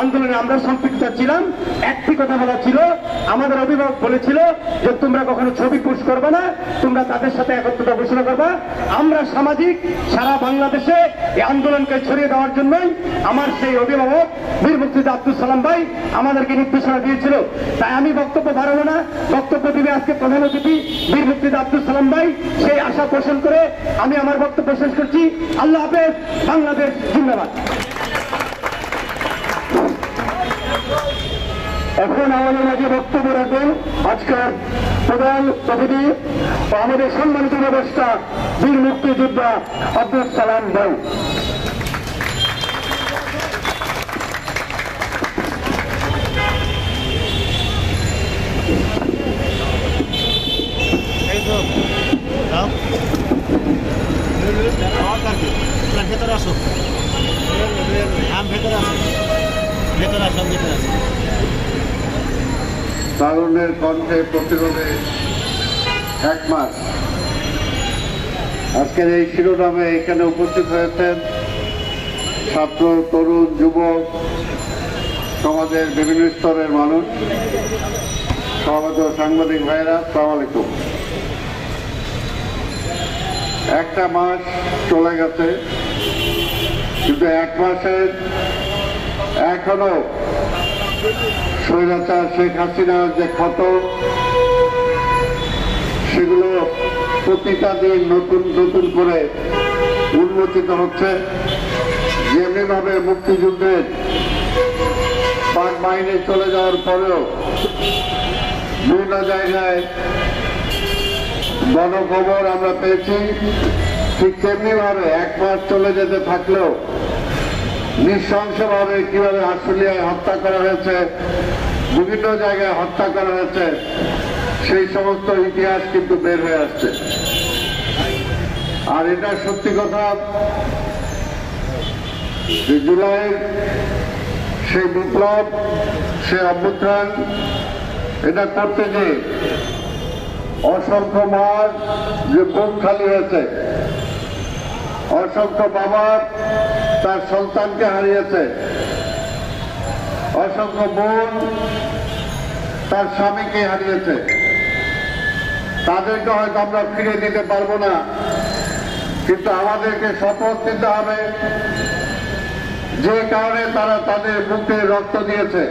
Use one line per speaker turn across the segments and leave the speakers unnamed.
আন্দোলনে আমরা সম্পৃক্ত ছিলাম। একটি কথা বলা ছিল, আমাদের অভিভাবক বলেছিল যে তোমরা কখনো ছবি পুশ করবে না, তোমরা তাদের সাথে একত্রতা ঘোষণা করবা। আমরা সামাজিক সারা বাংলাদেশে এই আন্দোলনকে ছড়িয়ে দেওয়ার জন্যই আমার সেই অভিভাবক বীর মুক্তিযোদ্ধা আব্দুল সালাম ভাই আমাদেরকে নির্দেশনা দিয়েছিল। তাই আমি বক্তব্য বাড়াবো না। বক্তব্য দিবে আজকে প্রধান অতিথি বীর মুক্তিযোদ্ধা আব্দুল সালাম ভাই। সেই আশা পোষণ করে আমি আমার বক্তব্য শেষ করছি। আল্লাহ হাফেজ। বাংলাদেশ জিন্দাবাদ। এখন আমাদের মাঝে বক্তব্য রাখবেন আজকের প্রধান অতিথি আমাদের সম্মানিত ব্যবস্থা বীর মুক্তিযোদ্ধা আব্দুল সালাম ভাই।
ভেতরে আসো। ভেতরে আসো। ভেতরে আসো ভেতরে আসো।
তারুণের কণ্ঠে প্রতিরোধে এক মাস। আজকের এই শিরোনামে এখানে উপস্থিত হয়েছেন ছাত্র, তরুণ, যুবক, সমাজের বিভিন্ন স্তরের মানুষ। সমাজ সাংবাদিক ভাইরা সালাম আলাইকুম একটা মাস চলে গেছে, কিন্তু এক মাসের এখনও স্বৈরাচার শেখ হাসিনার যে ক্ষত, সেগুলো প্রতিটা দিন নতুন নতুন করে উন্মোচিত হচ্ছে। যেমনিভাবে মুক্তিযুদ্ধের পাক বাহিনী চলে যাওয়ার পরেও বিভিন্ন জায়গায় গণখবর আমরা পেয়েছি। ঠিক তেমনিভাবে এক মাস চলে যেতে থাকলেও নৃশংসভাবে কীভাবে আশুলিয়ায় হত্যা করা হয়েছে, বিভিন্ন জায়গায় হত্যা করা হয়েছে, সেই সমস্ত ইতিহাস কিন্তু বের হয়ে আসছে। আর এটা সত্যি কথা, যে জুলাইয়ের সেই বিপ্লব সে অভ্যুত্থান, এটা করতে গিয়ে অসংখ্য মার যে বুক খালি হয়েছে, অসংখ্য বাবা তার সন্তানকে হারিয়েছে। অসংখ্য বোন তার স্বামীকে হারিয়েছে। তাদেরকে হয়তো আমরা ফিরে দিতে পারব না, কিন্তু আমাদেরকে শপথ নিতে হবে। যে কারণে তারা তাদের বুকে রক্ত দিয়েছে,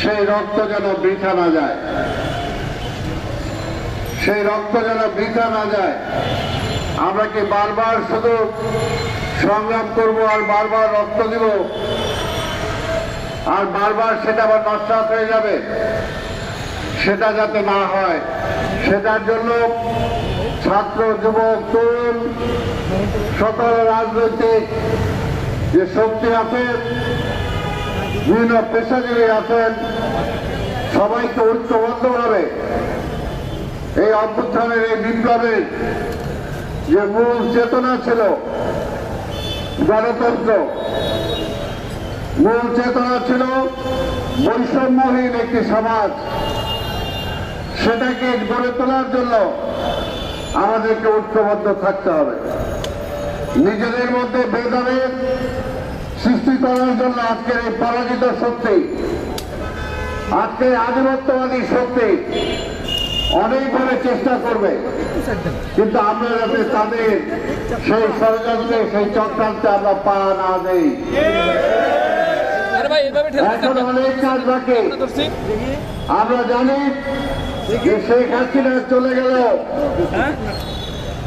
সেই রক্ত যেন বৃথা না যায়। সেই রক্ত যেন বৃথা না যায়। আমরা কি বারবার শুধু সংগ্রাম করব আর বারবার রক্ত দিব। আর বারবার সেটা আবার নস্বাত হয়ে যাবে। সেটা যাতে না হয়। সেটার জন্য ছাত্র, যুবক, তরুণ, সকল রাজনৈতিক যে শক্তি আছে বিভিন্ন পেশাজীবী আছেন, সবাইকে ঐক্যবদ্ধভাবে এই অভ্যুত্থানের এই বিপ্লবের যে মূল চেতনা ছিল গণতন্ত্র। মূল চেতনা ছিল বৈষম্যহীন একটি সমাজ। সেটাকে গড়ে তোলার জন্য আমাদেরকে ঐক্যবদ্ধ থাকতে হবে। নিজেদের মধ্যে ভেদাভেদ সৃষ্টি করার জন্য আজকের এই পরাজিত শক্তি, আজকের আধিপত্যবাদী শক্তি অনেকভাবে চেষ্টা করবে। কিন্তু আমরা যাতে তাদের সেই ষড়যন্ত্রে, সেই চক্রান্তে আমরা পা না দেই। এখন অনেক কাজ বাকি। আমরা জানি যে শেখ হাসিনা চলে গেল।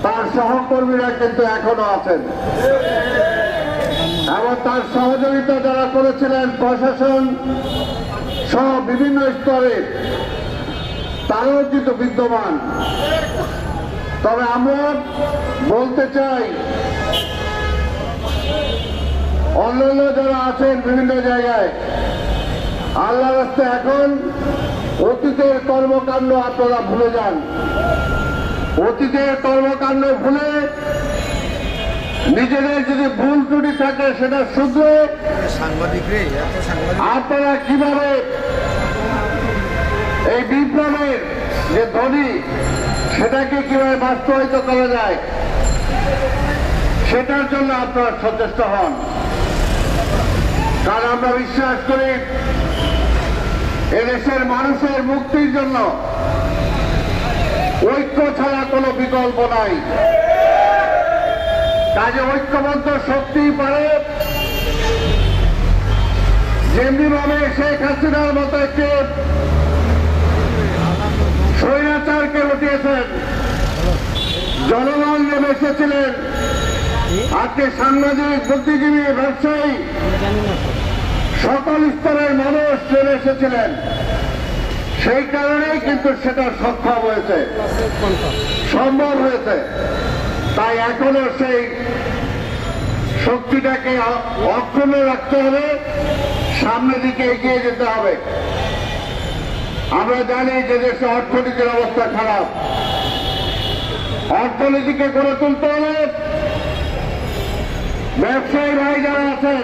তার সহকর্মীরা কিন্তু এখনও আছেন। এবং তার সহযোগিতা যারা করেছিলেন প্রশাসন সহ বিভিন্ন স্তরে তারাও কিন্তু বিদ্যমান। তবে আমরা বলতে চাই অন্যান্য যারা আছেন বিভিন্ন জায়গায় আল্লাহ রাস্তে এখন অতীতের কর্মকাণ্ড আপনারা ভুলে যান। অতীতের কর্মকাণ্ড ভুলে নিজেদের যদি ভুল ত্রুটি থাকে সেটা শুধরে
রে
আপনারা কীভাবে এই বিপ্লবের যে ধ্বনি, সেটাকে কীভাবে বাস্তবায়িত করা যায়, সেটার জন্য আপনারা সচেষ্ট হন। কারণ আমরা বিশ্বাস করি, এদেশের মানুষের মুক্তির জন্য ঐক্য ছাড়া কোনো বিকল্প নাই। কাজে ঐক্যবদ্ধ শক্তি পারে। যেমনি ভাবে শেখ হাসিনার মতো একটি স্বৈরাচারকে উঠিয়েছেন জনগণ নেমে এসেছিলেন। আজকে সাংবাদিক, বুদ্ধিজীবী, ব্যবসায়ী সকল স্তরের মানুষ নেমে এসেছিলেন। সেই কারণেই কিন্তু সেটা সক্ষম হয়েছে। সম্ভব হয়েছে। তাই এখনও সেই শক্তিটাকে অক্ষুণ্ণ রাখতে হবে। সামনের দিকে এগিয়ে যেতে হবে। আমরা জানি যে দেশে অর্থনীতির অবস্থা খারাপ। অর্থনীতিকে গড়ে তুলতে হলে ব্যবসায়ী ভাই যারা আছেন,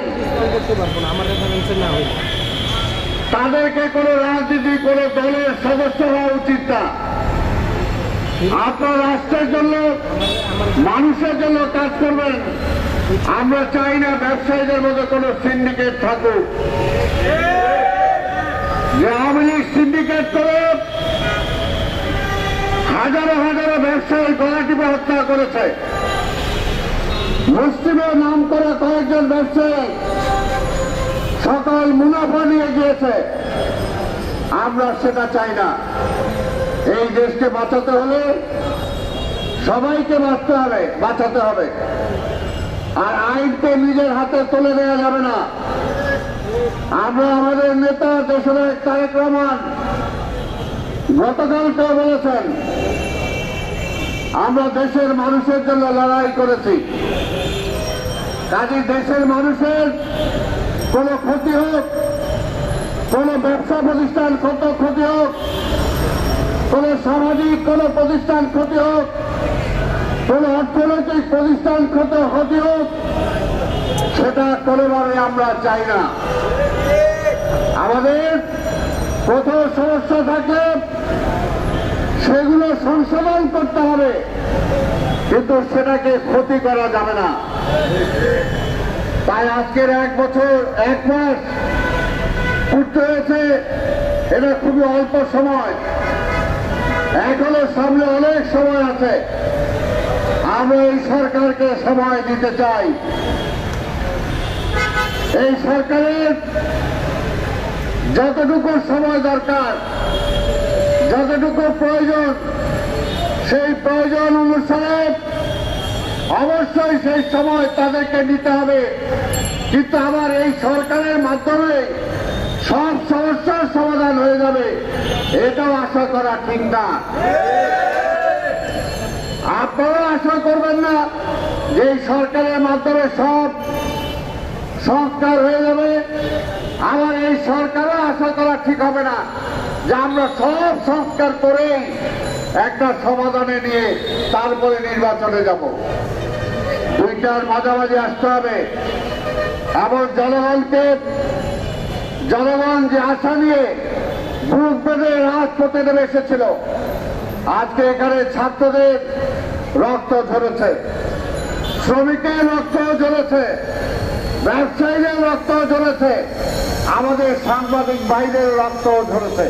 তাদেরকে কোনো রাজনীতি, কোনো দলের সদস্য হওয়া উচিত না। আপনার রাষ্ট্রের জন্য, মানুষের জন্য কাজ করবেন। আমরা চাই না ব্যবসায়ীদের মধ্যে কোনো সিন্ডিকেট থাকুক। যে আওয়ামী লীগ সিন্ডিকেট করে হাজারো হাজারো ব্যবসায়ী গলা টিপে হত্যা করেছে। মুসলিমের নাম করা কয়েকজন ব্যবসায়ী সকল মুনাফা নিয়ে গিয়েছে। আমরা সেটা চাই না। এই দেশকে বাঁচাতে হলে সবাইকে বাঁচতে হবে, বাঁচাতে হবে। আর আইনকে নিজের হাতে তুলে দেওয়া যাবে না। আমরা আমাদের নেতা দেশের তারেক রহমান গতকালকে বলেছেন, আমরা দেশের মানুষের জন্য লড়াই করেছি। কাজে দেশের মানুষের কোনো ক্ষতি হোক, কোনো ব্যবসা প্রতিষ্ঠান কত ক্ষতি হোক, কোনো সামাজিক কোনো প্রতিষ্ঠান ক্ষতি হোক, কোনো অর্থনৈতিক প্রতিষ্ঠান ক্ষতি হোক, সেটা কোনোভাবে আমরা চাই না আমাদের কোথাও সমস্যা থাকলে সেগুলো সংশোধন করতে হবে। কিন্তু সেটাকে ক্ষতি করা যাবে না। তাই আজকের এক বছর, এক মাস উঠতে হয়েছে। এটা খুবই অল্প সময়। এখনও সামনে অনেক সময় আছে। আমরা এই সরকারকে সময় দিতে চাই। এই সরকারের যতটুকু সময় দরকার, যতটুকু প্রয়োজন, সেই প্রয়োজন অনুসারে অবশ্যই সেই সময় তাদেরকে নিতে হবে। কিন্তু আবার এই সরকারের মাধ্যমে সব সমস্যার সমাধান হয়ে যাবে, এটাও আশা করা ঠিক না। আপনারা আশা করবেন না যে সরকারের মাধ্যমে সব সংস্কার হয়ে যাবে। আবার এই সরকারও আশা করা ঠিক হবে না যে আমরা সব সংস্কার করে একটা সমাধানে নিয়ে তারপরে নির্বাচনে যাব। দুইটার মাঝামাঝি আসতে হবে। এবং জনগণকে, জনগণ যে আশা নিয়ে বুক বেঁধে রাজপথে নেমে এসেছিল, আজকে এখানে ছাত্রদের রক্ত ঝরেছে, শ্রমিকের রক্ত ঝরেছে। ব্যবসায়ীদের রক্ত ঝরেছে। আমাদের সাংবাদিক ভাইদের রক্ত ঝরেছে।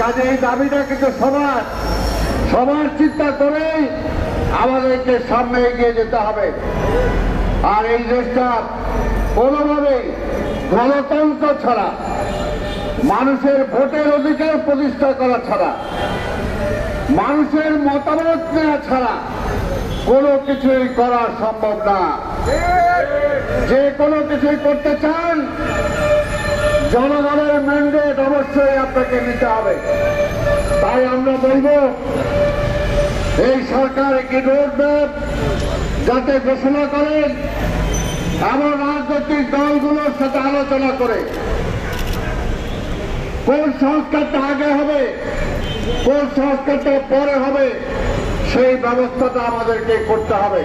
কাজে এই দাবিটা কিন্তু সবার। সবার চিন্তা করেই আমাদেরকে সামনে এগিয়ে যেতে হবে। আর এই দেশটা কোনোভাবেই গণতন্ত্র ছাড়া, মানুষের ভোটের অধিকার প্রতিষ্ঠা করা ছাড়া, মানুষের মতামত নেওয়া ছাড়া কোনো কিছুই করা সম্ভব না। যে কোনো কিছুই করতে চান, জনগণের ম্যান্ডেট অবশ্যই আপনাকে নিতে হবে। তাই আমরা বলব, এই সরকার একটি রোড ম্যাপ যাতে ঘোষণা করেন এমন রাজনৈতিক দলগুলোর সাথে আলোচনা করে। কোন সংস্কারটা আগে হবে, কোন সংস্কারটা পরে হবে, সেই ব্যবস্থাটা আমাদেরকে করতে হবে।